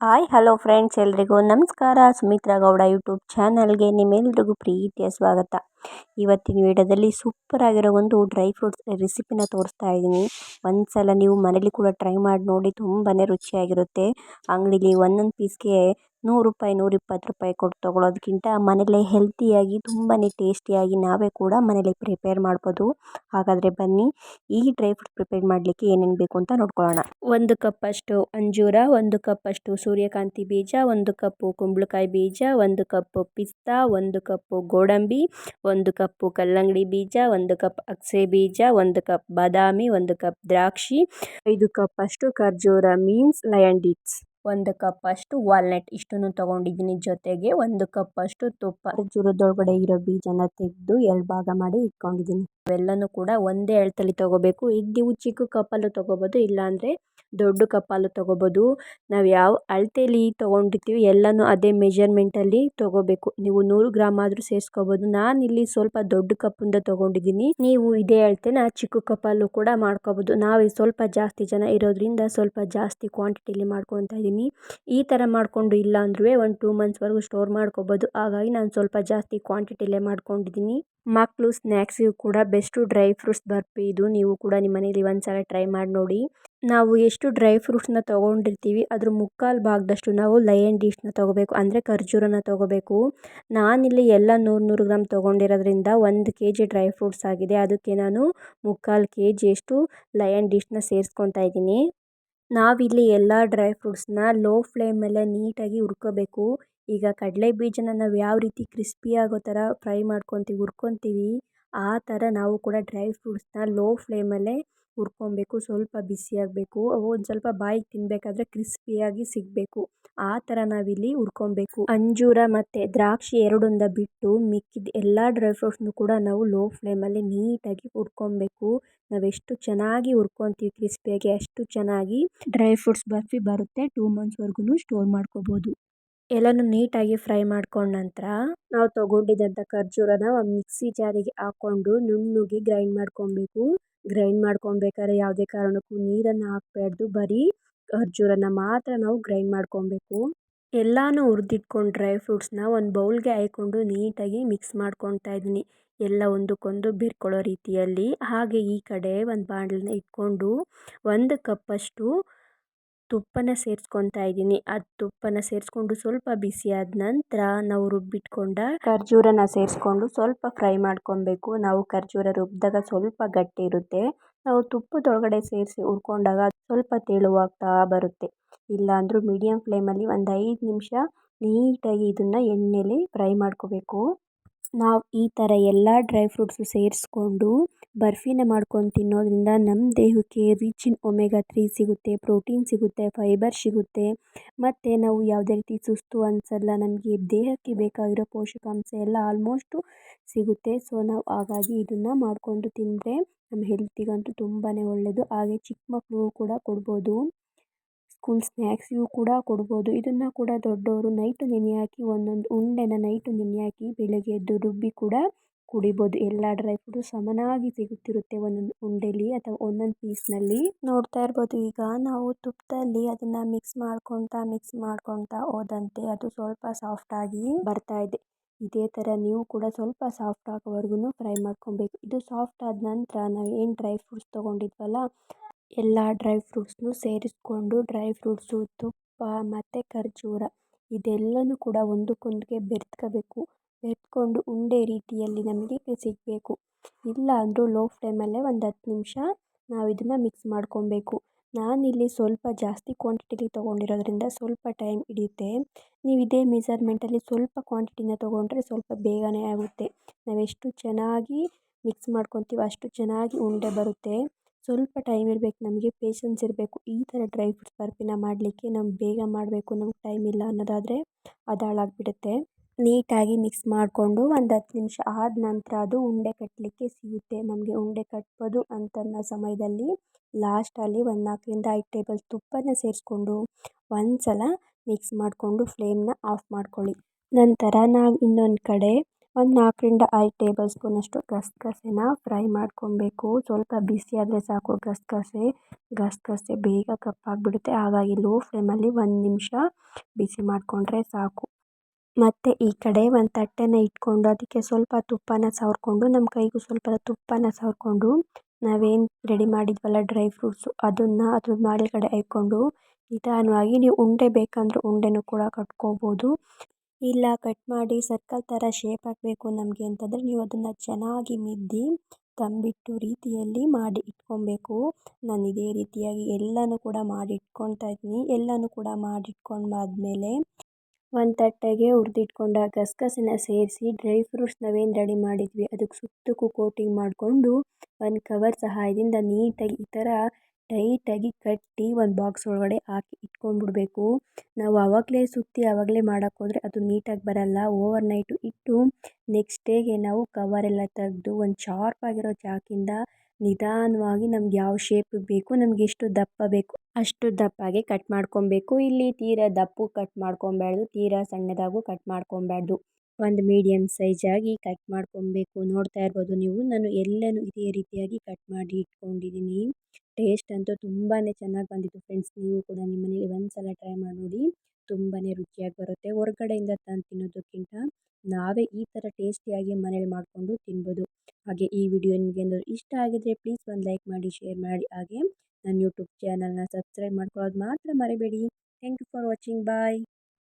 Hi, hello friends, ಎಲ್ರಿಗೂ ನಮಸ್ಕಾರ. Sumitra Gowda YouTube ಚಾನಲ್ಗೆ ನಿಮ್ಮೆಲ್ರಿಗೂ ಪ್ರೀತಿಯ ಸ್ವಾಗತ. ಇವತ್ತಿನ ವಿಡಿಯೋದಲ್ಲಿ ಸೂಪರ್ ಆಗಿರೋ ಒಂದು ಡ್ರೈ ಫ್ರೂಟ್ಸ್ ರೆಸಿಪಿನ ತೋರಿಸ್ತಾ ಇದ್ದೀನಿ. ಒಂದು ಸಲ ನೀವು ಮನೇಲಿ ಕೂಡ ಟ್ರೈ ಮಾಡಿ ನೋಡಿ ತುಂಬಾ ರುಚಿಯಾಗಿರುತ್ತೆ. ಅಂಗಡಿಲಿ ಒಂದೊಂದು ಪೀಸ್ಗೆ ನೂರು ರೂಪಾಯಿ ನೂರಿಪ್ಪತ್ತು ರೂಪಾಯಿ ಕೊಟ್ಟು ತೊಗೊಳೋದ್ಕಿಂತ ಮನೆಯಲ್ಲೇ ಹೆಲ್ತಿಯಾಗಿ ತುಂಬಾ ಟೇಸ್ಟಿಯಾಗಿ ನಾವೇ ಕೂಡ ಮನೆಯಲ್ಲೇ ಪ್ರಿಪೇರ್ ಮಾಡ್ಬೋದು. ಹಾಗಾದರೆ ಬನ್ನಿ, ಈ ಡ್ರೈ ಫ್ರೂಟ್ಸ್ ಪ್ರಿಪೇರ್ ಮಾಡಲಿಕ್ಕೆ ಏನೇನು ಬೇಕು ಅಂತ ನೋಡ್ಕೊಳ್ಳೋಣ. ಒಂದು ಕಪ್ಪಷ್ಟು ಅಂಜೂರ, ಒಂದು ಕಪ್ಪಷ್ಟು ಸೂರ್ಯಕಾಂತಿ ಬೀಜ, ಒಂದು ಕಪ್ಪು ಕುಂಬಳಕಾಯಿ ಬೀಜ, ಒಂದು ಕಪ್ಪು ಪಿಸ್ತಾ, ಒಂದು ಕಪ್ಪು ಗೋಡಂಬಿ, ಒಂದು ಕಪ್ಪು ಕಲ್ಲಂಗಡಿ ಬೀಜ, ಒಂದು ಕಪ್ ಅಗಸೆ ಬೀಜ, ಒಂದು ಕಪ್ ಬಾದಾಮಿ, ಒಂದು ಕಪ್ ದ್ರಾಕ್ಷಿ, ಐದು ಕಪ್ ಅಷ್ಟು ಖರ್ಜೂರ ಮೀನ್ಸ್ ಲಯನ್ ಡೇಟ್ಸ್ ಒಂದು ಕಪ್ ಅಷ್ಟು ವಾಲ್ನಟ್ ಇಷ್ಟನ್ನು ತಗೊಂಡಿದ್ದೀನಿ. ಜೊತೆಗೆ ಒಂದು ಕಪ್ ಅಷ್ಟು ತುಪ್ಪ. ಖರ್ಜೂರದೊಳಗಡೆ ಇರೋ ಬೀಜನ ತೆಗೆದು ಎರಡು ಭಾಗ ಮಾಡಿ ಇಟ್ಕೊಂಡಿದ್ದೀನಿ. ಇವೆಲ್ಲನೂ ಕೂಡ ಒಂದೇ ಅಳತೆಯಲ್ಲಿ ತಗೋಬೇಕು. ಇದು ನೀವು ಚಿಕ್ಕ ಕಪ್ಪಲ್ಲೂ ತಗೋಬೋದು ಇಲ್ಲಾಂದರೆ ದೊಡ್ಡ ಕಪ್ಪಾಲು ತಗೋಬೋದು. ನಾವು ಯಾವ ಅಳತೇಲಿ ತೊಗೊಂಡಿರ್ತೀವಿ ಎಲ್ಲನೂ ಅದೇ ಮೆಜರ್ಮೆಂಟಲ್ಲಿ ತಗೋಬೇಕು. ನೀವು ನೂರು ಗ್ರಾಮ್ ಆದರೂ ಸೇರಿಸ್ಕೋಬೋದು. ನಾನಿಲ್ಲಿ ಸ್ವಲ್ಪ ದೊಡ್ಡ ಕಪ್ಪಿಂದ ತಗೊಂಡಿದ್ದೀನಿ. ನೀವು ಇದೇ ಅಳತೆನ ಚಿಕ್ಕ ಕಪ್ಪಲ್ಲೂ ಕೂಡ ಮಾಡ್ಕೋಬೋದು. ನಾವು ಸ್ವಲ್ಪ ಜಾಸ್ತಿ ಜನ ಇರೋದ್ರಿಂದ ಸ್ವಲ್ಪ ಜಾಸ್ತಿ ಕ್ವಾಂಟಿಟಿಲಿ ಮಾಡ್ಕೊತಾ ಇದ್ದೀನಿ ಈ ಥರ ಮಾಡಿಕೊಂಡು ಇಲ್ಲ ಅಂದ್ರೂ ಒಂದು ಟೂ ಮಂತ್ಸ್ವರೆಗೂ ಸ್ಟೋರ್ ಮಾಡ್ಕೋಬೋದು. ಹಾಗಾಗಿ ನಾನು ಸ್ವಲ್ಪ ಜಾಸ್ತಿ ಕ್ವಾಂಟಿಟಿಲೇ ಮಾಡ್ಕೊಂಡಿದ್ದೀನಿ. ಮಕ್ಕಳು ಸ್ನ್ಯಾಕ್ಸಿಗೂ ಕೂಡ ಬೆಸ್ಟು ಡ್ರೈ ಫ್ರೂಟ್ಸ್ ಬರ್ಫಿ ಇದು ನೀವು ಕೂಡ ನಿಮ್ಮ ಮನೇಲಿ ಒಂದ್ಸಲ ಟ್ರೈ ಮಾಡಿ ನೋಡಿ. ನಾವು ಎಷ್ಟು ಡ್ರೈ ಫ್ರೂಟ್ಸ್ನ ತೊಗೊಂಡಿರ್ತೀವಿ, ಅದ್ರ ಮುಕ್ಕಾಲು ಭಾಗದಷ್ಟು ನಾವು ಲಯನ್ ಡಿಶ್ನ ತೊಗೋಬೇಕು, ಅಂದರೆ ಖರ್ಜೂರನ ತೊಗೋಬೇಕು. ನಾನಿಲ್ಲಿ ಎಲ್ಲ ನೂರು ನೂರು ಗ್ರಾಮ್ ತೊಗೊಂಡಿರೋದ್ರಿಂದ ಒಂದು ಕೆ ಜಿ ಡ್ರೈ ಫ್ರೂಟ್ಸ್ ಆಗಿದೆ, ಅದಕ್ಕೆ ನಾನು ಮುಕ್ಕಾಲು ಕೆ ಜಿಯಷ್ಟು ಲಯನ್ ಡಿಶ್ನ ಸೇರಿಸ್ಕೊತಾ ಇದ್ದೀನಿ. ನಾವಿಲ್ಲಿ ಎಲ್ಲ ಡ್ರೈ ಫ್ರೂಟ್ಸ್ನ ಲೋ ಫ್ಲೇಮಲ್ಲೇ ನೀಟಾಗಿ ಹುರ್ಕೋಬೇಕು. ಈಗ ಕಡಲೆ ಬೀಜನ ನಾವು ಯಾವ ರೀತಿ ಕ್ರಿಸ್ಪಿ ಆಗೋ ಥರ ಫ್ರೈ ಮಾಡ್ಕೊತೀವಿ, ಹುರ್ಕೊತೀವಿ, ಆ ಥರ ನಾವು ಕೂಡ ಡ್ರೈ ಫ್ರೂಟ್ಸ್ನ ಲೋ ಫ್ಲೇಮಲ್ಲೇ ಹುರ್ಕೊಬೇಕು. ಸ್ವಲ್ಪ ಬಿಸಿ ಆಗಬೇಕು. ಅವು ಒಂದು ಸ್ವಲ್ಪ ಬಾಯಿಗೆ ತಿನ್ನಬೇಕಾದ್ರೆ ಕ್ರಿಸ್ಪಿಯಾಗಿ ಸಿಗಬೇಕು. ಆ ಥರ ನಾವಿಲ್ಲಿ ಹುರ್ಕೊಬೇಕು. ಅಂಜೂರ ಮತ್ತು ದ್ರಾಕ್ಷಿ ಎರಡೊಂದ ಬಿಟ್ಟು ಮಿಕ್ಕಿದ ಎಲ್ಲ ಡ್ರೈ ಫ್ರೂಟ್ಸ್ನು ಕೂಡ ನಾವು ಲೋ ಫ್ಲೇಮಲ್ಲಿ ನೀಟಾಗಿ ಹುರ್ಕೊಬೇಕು. ನಾವೆಷ್ಟು ಚೆನ್ನಾಗಿ ಹುರ್ಕೊತೀವಿ ಕ್ರಿಸ್ಪಿಯಾಗಿ ಅಷ್ಟು ಚೆನ್ನಾಗಿ ಡ್ರೈ ಫ್ರೂಟ್ಸ್ ಬರ್ಫಿ ಬರುತ್ತೆ. ಟೂ ಮಂತ್ಸ್ವರೆಗೂ ಸ್ಟೋರ್ ಮಾಡ್ಕೋಬೋದು. ಎಲ್ಲನೂ ನೀಟಾಗಿ ಫ್ರೈ ಮಾಡ್ಕೊಂಡ ನಂತರ ನಾವು ತೊಗೊಂಡಿದ್ದಂಥ ಖರ್ಜೂರನ ಒಂದು ಮಿಕ್ಸಿ ಜಾರಿಗೆ ಹಾಕ್ಕೊಂಡು ನುಣ್ಣಗೆ ಗ್ರೈಂಡ್ ಮಾಡ್ಕೊಬೇಕು. ಗ್ರೈಂಡ್ ಮಾಡ್ಕೊಬೇಕಾದ್ರೆ ಯಾವುದೇ ಕಾರಣಕ್ಕೂ ನೀರನ್ನು ಹಾಕ್ಬಾರ್ದು. ಬರೀ ಖರ್ಜೂರನ ಮಾತ್ರ ನಾವು ಗ್ರೈಂಡ್ ಮಾಡ್ಕೊಬೇಕು. ಎಲ್ಲನೂ ಹುರಿದಿಟ್ಕೊಂಡು ಡ್ರೈ ಫ್ರೂಟ್ಸ್ನ ಒಂದು ಬೌಲ್ಗೆ ಹಾಯ್ಕೊಂಡು ನೀಟಾಗಿ ಮಿಕ್ಸ್ ಮಾಡ್ಕೊತಾ ಇದ್ದೀನಿ. ಎಲ್ಲ ಒಂದಕ್ಕೊಂದು ಬಿರ್ಕೊಳ್ಳೋ ರೀತಿಯಲ್ಲಿ. ಹಾಗೆ ಈ ಕಡೆ ಒಂದು ಬಾಣಲೆನ ಇಟ್ಕೊಂಡು ಒಂದು ಕಪ್ಪಷ್ಟು ತುಪ್ಪನ ಸೇರಿಸ್ಕೊತಾ ಇದ್ದೀನಿ. ಅದು ತುಪ್ಪನ ಸೇರಿಸ್ಕೊಂಡು ಸ್ವಲ್ಪ ಬಿಸಿ ಆದ ನಂತರ ನಾವು ರುಬ್ಬಿಟ್ಕೊಂಡ ಖರ್ಜೂರನ ಸೇರಿಸ್ಕೊಂಡು ಸ್ವಲ್ಪ ಫ್ರೈ ಮಾಡ್ಕೊಬೇಕು. ನಾವು ಖರ್ಜೂರ ರುಬ್ಬಿದಾಗ ಸ್ವಲ್ಪ ಗಟ್ಟಿ ಇರುತ್ತೆ ನಾವು ತುಪ್ಪದೊಳಗಡೆ ಸೇರಿಸಿ ಹುರ್ಕೊಂಡಾಗ ಸ್ವಲ್ಪ ತೆಳುವಾಗ್ತಾ ಬರುತ್ತೆ. ಇಲ್ಲಾಂದರೂ ಮೀಡಿಯಮ್ ಫ್ಲೇಮಲ್ಲಿ ಒಂದು ಐದು ನಿಮಿಷ ನೀಟಾಗಿ ಇದನ್ನು ಎಣ್ಣೆಯಲ್ಲಿ ಫ್ರೈ ಮಾಡ್ಕೋಬೇಕು. ನಾವು ಈ ಥರ ಎಲ್ಲ ಡ್ರೈ ಫ್ರೂಟ್ಸು ಸೇರಿಸ್ಕೊಂಡು ಬರ್ಫಿನ ಮಾಡ್ಕೊಂಡು ತಿನ್ನೋದ್ರಿಂದ ನಮ್ಮ ದೇಹಕ್ಕೆ ರಿಚ್ ಇನ್ ಒಮೆಗಾ ತ್ರೀ ಸಿಗುತ್ತೆ ಪ್ರೋಟೀನ್ ಸಿಗುತ್ತೆ ಫೈಬರ್ ಸಿಗುತ್ತೆ. ಮತ್ತು ನಾವು ಯಾವುದೇ ರೀತಿ ಸುಸ್ತು ಅನಿಸಲ್ಲ, ನಮಗೆ ದೇಹಕ್ಕೆ ಬೇಕಾಗಿರೋ ಪೋಷಕಾಂಶ ಎಲ್ಲ ಆಲ್ಮೋಸ್ಟು ಸಿಗುತ್ತೆ. ಸೊ ನಾವು ಹಾಗಾಗಿ ಇದನ್ನು ಮಾಡಿಕೊಂಡು ತಿಂದರೆ ನಮ್ಮ ಹೆಲ್ತಿಗಂತೂ ತುಂಬಾ ಒಳ್ಳೆಯದು ಹಾಗೆ ಚಿಕ್ಕ ಮಕ್ಕಳಿಗೂ ಕೂಡ ಕೊಡ್ಬೋದು. ಸ್ಕೂಲ್ ಇವು ಕೂಡ ಕೊಡ್ಬೋದು. ಇದನ್ನು ಕೂಡ ದೊಡ್ಡವರು ನೈಟು ನೆನೆ ಹಾಕಿ ಒಂದೊಂದು ಉಂಡೆನ ನೈಟು ನೆನೆ ಹಾಕಿ ಬೆಳಗ್ಗೆ ಎದ್ದು ರುಬ್ಬಿ ಕೂಡ ಕುಡಿಬೋದು. ಎಲ್ಲ ಡ್ರೈ ಫ್ರೂಟು ಸಮನಾಗಿ ಸಿಗುತ್ತಿರುತ್ತೆ ಒಂದೊಂದು ಉಂಡೆಲಿ ಅಥವಾ ಒಂದೊಂದು ಪೀಸ್ನಲ್ಲಿ ನೋಡ್ತಾ ಇರ್ಬೋದು. ಈಗ ನಾವು ತುಪ್ಪದಲ್ಲಿ ಅದನ್ನು ಮಿಕ್ಸ್ ಮಾಡ್ಕೊತಾ ಮಿಕ್ಸ್ ಮಾಡ್ಕೊತಾ ಹೋದಂತೆ ಅದು ಸ್ವಲ್ಪ ಸಾಫ್ಟಾಗಿ ಬರ್ತಾ ಇದೆ. ಇದೇ ಥರ ನೀವು ಕೂಡ ಸ್ವಲ್ಪ ಸಾಫ್ಟ್ ಆಗೋವರೆಗೂ ಫ್ರೈ ಮಾಡ್ಕೊಬೇಕು. ಇದು ಸಾಫ್ಟ್ ಆದ ನಂತರ ನಾವು ಏನು ಡ್ರೈ ಫ್ರೂಟ್ಸ್ ತೊಗೊಂಡಿದ್ವಲ್ಲ ಎಲ್ಲ ಡ್ರೈ ಫ್ರೂಟ್ಸ್ನು ಸೇರಿಸ್ಕೊಂಡು ಡ್ರೈ ಫ್ರೂಟ್ಸು, ತುಪ್ಪ ಮತ್ತು ಖರ್ಜೂರ ಇದೆಲ್ಲನೂ ಕೂಡ ಒಂದಕ್ಕೊಂದಿಗೆ ಬೆರೆತ್ಕೋಬೇಕು. ಬೆರೆತ್ಕೊಂಡು ಉಂಡೆ ರೀತಿಯಲ್ಲಿ ನಮಗೆ ಸಿಗಬೇಕು. ಇಲ್ಲ ಅಂದರೂ ಲೋ ಫ್ಲೇಮಲ್ಲೇ ಒಂದು ಹತ್ತು ನಿಮಿಷ ನಾವು ಇದನ್ನು ಮಿಕ್ಸ್ ಮಾಡ್ಕೊಬೇಕು. ನಾನಿಲ್ಲಿ ಸ್ವಲ್ಪ ಜಾಸ್ತಿ ಕ್ವಾಂಟಿಟಿಲಿ ತೊಗೊಂಡಿರೋದ್ರಿಂದ ಸ್ವಲ್ಪ ಟೈಮ್ ಹಿಡಿಯುತ್ತೆ ನೀವು ಇದೇ ಮೆಸರ್ಮೆಂಟಲ್ಲಿ ಸ್ವಲ್ಪ ಕ್ವಾಂಟಿಟಿನ ತೊಗೊಂಡ್ರೆ ಸ್ವಲ್ಪ ಬೇಗನೆ ಆಗುತ್ತೆ. ನಾವೆಷ್ಟು ಚೆನ್ನಾಗಿ ಮಿಕ್ಸ್ ಮಾಡ್ಕೊತೀವೋ ಅಷ್ಟು ಚೆನ್ನಾಗಿ ಉಂಡೆ ಬರುತ್ತೆ. ಸ್ವಲ್ಪ ಟೈಮ್ ಇರಬೇಕು, ನಮಗೆ ಪೇಶನ್ಸ್ ಇರಬೇಕು. ಈ ಥರ ಡ್ರೈ ಫ್ರೂಟ್ಸ್ ಬರ್ಫಿನ ಮಾಡಲಿಕ್ಕೆ ನಮ್ಗೆ ಬೇಗ ಮಾಡಬೇಕು, ನಮ್ಗೆ ಟೈಮ್ ಇಲ್ಲ ಅನ್ನೋದಾದರೆ ಅದು ಹಾಳಾಗ್ಬಿಡುತ್ತೆ. ನೀಟಾಗಿ ಮಿಕ್ಸ್ ಮಾಡಿಕೊಂಡು ಒಂದು ಹತ್ತು ನಿಮಿಷ ಆದ ನಂತರ ಅದು ಉಂಡೆ ಕಟ್ಟಲಿಕ್ಕೆ ಸಿಗುತ್ತೆ. ನಮಗೆ ಉಂಡೆ ಕಟ್ಬೋದು ಅಂತನ್ನೋ ಸಮಯದಲ್ಲಿ ಲಾಸ್ಟಲ್ಲಿ ಒಂದು ನಾಲ್ಕರಿಂದ ಐದು ಟೇಬಲ್ ತುಪ್ಪನ ಸೇರಿಸ್ಕೊಂಡು ಒಂದು ಸಲ ಮಿಕ್ಸ್ ಮಾಡಿಕೊಂಡು ಫ್ಲೇಮ್ನ ಆಫ್ ಮಾಡ್ಕೊಳ್ಳಿ. ನಂತರ ನಾವು ಇನ್ನೊಂದು ಕಡೆ ಒಂದು ನಾಲ್ಕರಿಂದ ಐದು ಟೇಬಲ್ ಸ್ಪೂನಷ್ಟು ಗಸಗಸೆನ ಫ್ರೈ ಮಾಡ್ಕೊಬೇಕು. ಸ್ವಲ್ಪ ಬಿಸಿ ಆದರೆ ಸಾಕು ಗಸಗಸೆ ಗಸಗಸೆ ಬೇಗ ಕಪ್ಪಾಗಿಬಿಡುತ್ತೆ. ಹಾಗಾಗಿ ಲೋ ಫ್ಲೇಮಲ್ಲಿ ಒಂದು ನಿಮಿಷ ಬಿಸಿ ಮಾಡಿಕೊಂಡ್ರೆ ಸಾಕು. ಮತ್ತು ಈ ಕಡೆ ಒಂದು ತಟ್ಟೆನ ಇಟ್ಕೊಂಡು ಅದಕ್ಕೆ ಸ್ವಲ್ಪ ತುಪ್ಪನ ಸವರ್ಕೊಂಡು ನಮ್ಮ ಕೈಗೂ ಸ್ವಲ್ಪ ತುಪ್ಪನ ಸವರ್ಕೊಂಡು ನಾವೇನು ರೆಡಿ ಮಾಡಿದ್ವಲ್ಲ ಡ್ರೈ ಫ್ರೂಟ್ಸು, ಅದನ್ನು ಅದ್ರ ಕಡೆ ಹಾಕ್ಕೊಂಡು ನಿಧಾನವಾಗಿ ನೀವು ಉಂಡೆ ಬೇಕಂದ್ರೆ ಉಂಡೆನೂ ಕೂಡ ಕಟ್ಕೋಬೋದು. ಇಲ್ಲ, ಕಟ್ ಮಾಡಿ, ಸರ್ಕಲ್ ಥರ ಶೇಪ್ ಆಗಬೇಕು ನಮಗೆ ಅಂತಂದರೆ ನೀವು ಅದನ್ನು ಚೆನ್ನಾಗಿ ಮಿದ್ದಿ, ತಂಬಿಟ್ಟು ರೀತಿಯಲ್ಲಿ ಮಾಡಿ ಇಟ್ಕೊಬೇಕು. ನಾನು ಇದೇ ರೀತಿಯಾಗಿ ಎಲ್ಲನೂ ಕೂಡ ಮಾಡಿ ಇಟ್ಕೊಳ್ತಾ ಇದ್ದೀನಿ. ಎಲ್ಲನೂ ಕೂಡ ಮಾಡಿ ಇಟ್ಕೊಂಡಾದ್ಮೇಲೆ ಒಂದು ತಟ್ಟೆಗೆ ಹುರಿದಿಟ್ಕೊಂಡ ಗಸಗಸೆನ ಸೇರಿಸಿ ಡ್ರೈ ಫ್ರೂಟ್ಸ್ ನಾವೇನು ರೆಡಿ ಮಾಡಿದ್ವಿ ಅದಕ್ಕೆ ಸುತ್ತಕ್ಕೂ ಕೋಟಿಂಗ್ ಮಾಡಿಕೊಂಡು ಒಂದು ಕವರ್ ಸಹಾಯದಿಂದ ನೀಟಾಗಿ ಈ ಥರ ಟೈಟಾಗಿ ಕಟ್ಟಿ ಒಂದು ಬಾಕ್ಸ್ ಒಳಗಡೆ ಹಾಕಿ ಇಟ್ಕೊಂಡ್ಬಿಡ್ಬೇಕು. ನಾವು ಆವಾಗಲೇ ಸುತ್ತಿ ಆವಾಗಲೇ ಮಾಡೋಕ್ಕೋದ್ರೆ ಅದು ನೀಟಾಗಿ ಬರಲ್ಲ. ಓವರ್ ನೈಟು ಇಟ್ಟು ನೆಕ್ಸ್ಟ್ ಡೇಗೆ ನಾವು ಕವರೆಲ್ಲ ತೆಗೆದು ಒಂದು ಶಾರ್ಪಾಗಿರೋ ಚಾಕಿಂದ ನಿಧಾನವಾಗಿ ನಮ್ಗೆ ಯಾವ ಶೇಪಿಗೆ ಬೇಕು, ನಮ್ಗೆ ಎಷ್ಟು ದಪ್ಪ ಬೇಕು ಅಷ್ಟು ದಪ್ಪಗೆ ಕಟ್ ಮಾಡ್ಕೊಬೇಕು. ಇಲ್ಲಿ ತೀರಾ ದಪ್ಪು ಕಟ್ ಮಾಡ್ಕೊಬಾರ್ದು ತೀರಾ ಸಣ್ಣದಾಗೂ ಕಟ್ ಮಾಡ್ಕೊಬಾರ್ದು ಒಂದು ಮೀಡಿಯಮ್ ಸೈಜಾಗಿ ಕಟ್ ಮಾಡ್ಕೊಬೇಕು. ನೋಡ್ತಾ ಇರ್ಬೋದು ನೀವು. ನಾನು ಎಲ್ಲನೂ ಇದೇ ರೀತಿಯಾಗಿ ಕಟ್ ಮಾಡಿ ಇಟ್ಕೊಂಡಿದ್ದೀನಿ ಟೇಸ್ಟ್ ಅಂತೂ ತುಂಬಾ ಚೆನ್ನಾಗಿ ಬಂದಿತ್ತು ಫ್ರೆಂಡ್ಸ್. ನೀವು ಕೂಡ ನಿಮ್ಮ ಮನೇಲಿ ಒಂದು ಸಲ ಟ್ರೈ ಮಾಡಿ ನೋಡಿ. ತುಂಬಾ ರುಚಿಯಾಗಿ ಬರುತ್ತೆ. ಹೊರಗಡೆಯಿಂದ ತಂದು ತಿನ್ನೋದಕ್ಕಿಂತ ನಾವೇ ಈ ಥರ ಟೇಸ್ಟಿಯಾಗಿ ಮನೇಲಿ ಮಾಡಿಕೊಂಡು ತಿನ್ಬೋದು. ಹಾಗೆ ಈ ವಿಡಿಯೋ ನಿಮಗೆ ಇಷ್ಟ ಆಗಿದ್ರೆ ಪ್ಲೀಸ್ ಒಂದು ಲೈಕ್ ಮಾಡಿ, ಶೇರ್ ಮಾಡಿ. ಹಾಗೆ ನನ್ನ ಯೂಟ್ಯೂಬ್ ಚಾನಲ್ನ ಸಬ್ಸ್ಕ್ರೈಬ್ ಮಾಡ್ಕೊಳ್ಳೋದು ಮಾತ್ರ ಮರಿಬೇಡಿ. Thank you for watching. Bye.